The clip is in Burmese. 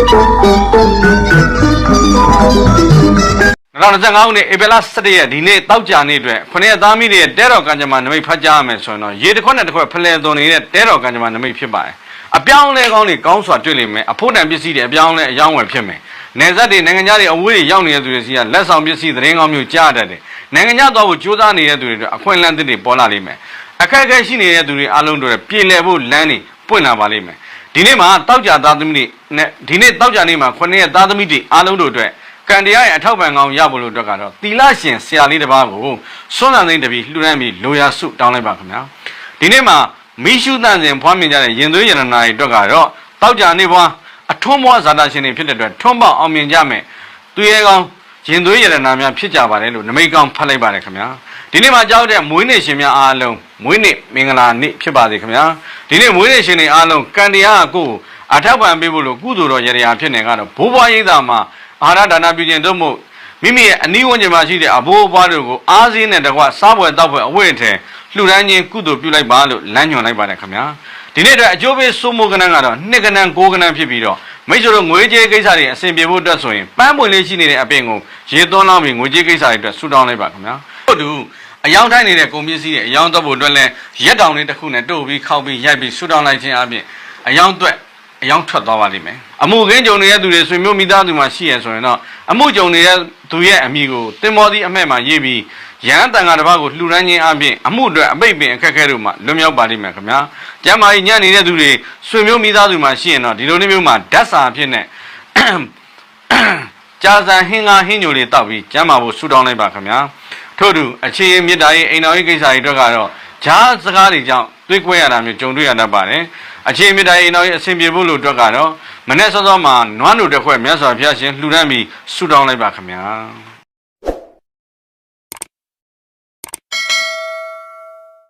2025ခုနှစ်ဧပြီလ17ရက်ဒီနေ့တောက်ကြနေ့အတွက်ခொနည်းသားမိတွေရဲ့တဲတော်ကံကြမ္မာနမိတ်ဖတ်ကြားရမယ်ဆိုရင်တော့ရေတစ်ခွက်နဲ့တစ်ခွက်ဖလဲသွန်နေတဲ့တဲတော်ကံကြမ္မာနမိတ်ဖြစ်ပါတယ်အပြောင်းလဲကောင်းတွေကောင်းစွာတွေ့လိမ့်မယ်အဖို့တန်ပစ္စည်းတွေအပြောင်းလဲအယောင်းဝယ်ဖြစ်မယ်နေဆက်တွေနိုင်ငံခြားတွေအဝေးတွေရောက်နေတဲ့သူတွေစီကလက်ဆောင်ပစ္စည်းသတင်းကောင်းမျိုးကြားတတ်တယ်နိုင်ငံခြားသွားဖို့ကြိုးစားနေတဲ့သူတွေအတွက်အခွင့်အလမ်းသစ်တွေပေါ်လာလိမ့်မယ်အခက်အခဲရှိနေတဲ့သူတွေအားလုံးတို့ပြည်လည်ဖို့လမ်းတွေပွင့်လာပါလိမ့်မယ် ဒီနေ့မှာတောက်ကြသားသမီးတွေနဲ့ဒီနေ့တောက်ကြနေ့မှာခொနည်းသားသမီးတွေအားလုံးတို့အတွက်ကံတရားရဲ့အထောက်ပံ့ကောင်းရဖို့လို့အတွက်ကတော့သီလရှင်ဆရာလေးတစ်ပါးကိုစွန့်လန်းသိမ့်တပီလှူဒန်းပြီးလိုရာစုတောင်းလိုက်ပါခင်ဗျာဒီနေ့မှာမိရှုတန်စင်ဖွားမြင်ကြတဲ့ရင်သွေးရတနာတွေအတွက်ကတော့တောက်ကြနေဘွားအထွန်းဘွားဇာတာရှင်တွေဖြစ်တဲ့အတွက်ထွန်းပေါအောင်မြင်ကြမယ်သူရဲကောင်းရင်သွေးရတနာများဖြစ်ကြပါတယ်လို့နမိတ်ကောင်းဖတ်လိုက်ပါတယ်ခင်ဗျာ ဒီနေ့မှာကြောက်တဲ့မွေးနေ့ရှင်များအားလုံးမွေးနေ့မင်္ဂလာနေ့ဖြစ်ပါစေခင်ဗျာဒီနေ့မွေးနေ့ရှင်တွေအားလုံးကံတရားကိုယ်ကိုအထောက်ပံ့ပေးဖို့လို့ကုသိုလ်တော်ရတရားဖြစ်နေကတော့ဘိုးဘွားရိပ်သာမှာအာဟာရဒါနပြုခြင်းတို့မို့မိမိရဲ့အနီးဝန်းကျင်မှာရှိတဲ့အဘိုးအဘွားတို့ကိုအားစင်းနဲ့တကွစားပွဲတောက်ပွဲအဝိအထည်လှူဒန်းခြင်းကုသိုလ်ပြုလိုက်ပါလို့လမ်းညွှန်လိုက်ပါတယ်ခင်ဗျာဒီနေ့အတွက်အကျိုးပေးစိုးမိုးကဏ္ဍကတော့နှစ်ကဏ္ဍကိုးကဏ္ဍဖြစ်ပြီးတော့မိတ်ဆွေတို့ငွေကြေးကိစ္စတွေအဆင်ပြေဖို့အတွက်ဆိုရင်ပန်းပွင့်လေးရှိနေတဲ့အပြင်ကိုရေသွန်းလောင်းပြီးငွေကြေးကိစ္စတွေအတွက်ဆူတောင်းလိုက်ပါခင်ဗျာ ဟုတ်တူအယောင်ထိုင်းနေတဲ့ကုန်ပစ္စည်းတွေအယောင်တော့ဖို့အတွက်လဲရက်တောင်လေးတစ်ခုနဲ့တို့ပြီးခောက်ပြီးရိုက်ပြီးဆူတောင်းလိုက်ခြင်းအပြင်အယောင်အတွက်အယောင်ထွက်သွားပါလိမ့်မယ်အမှုခင်းကြုံနေတဲ့သူတွေဆွေမျိုးမိသားစုမှာရှိရဆိုရင်တော့အမှုကြုံနေတဲ့သူရဲ့အမိကိုတင်မောသည့်အမှဲ့မှာရေးပြီးရဟန်းတန်ဃာတစ်ပါးကိုလှူဒန်းခြင်းအပြင်အမှုအတွက်အပိတ်ပင်အခက်အခဲတို့မှလွတ်မြောက်ပါလိမ့်မယ်ခင်ဗျာကျမ်းမာကြီးညံ့နေတဲ့သူတွေဆွေမျိုးမိသားစုမှာရှိရင်တော့ဒီလိုမျိုးမျိုးမှာဓာတ်စာအဖြစ်နဲ့ကြာစံဟင်းကားဟင်းညိုလေးတောက်ပြီးကျမ်းမာဖို့ဆူတောင်းလိုက်ပါခင်ဗျာ ထို့အတူအခြေအမြစ်တာရေးအိမ်တော်ရေးကိစ္စတွေအတွက်ကတော့ဂျားစကားတွေကြောင့်တွေးကွဲရတာမျိုးကြုံတွေ့ရတတ်ပါတယ်အခြေအမြစ်တာရေးအိမ်တော်ရေးအဆင်ပြေဖို့လို့အတွက်ကတော့မနေ့စောစောမှာနွားနိုတစ်ခွက်မြတ်စွာဘုရားရှင်လှူဒန်းပြီးဆူတောင်းလိုက်ပါခင်ဗျာ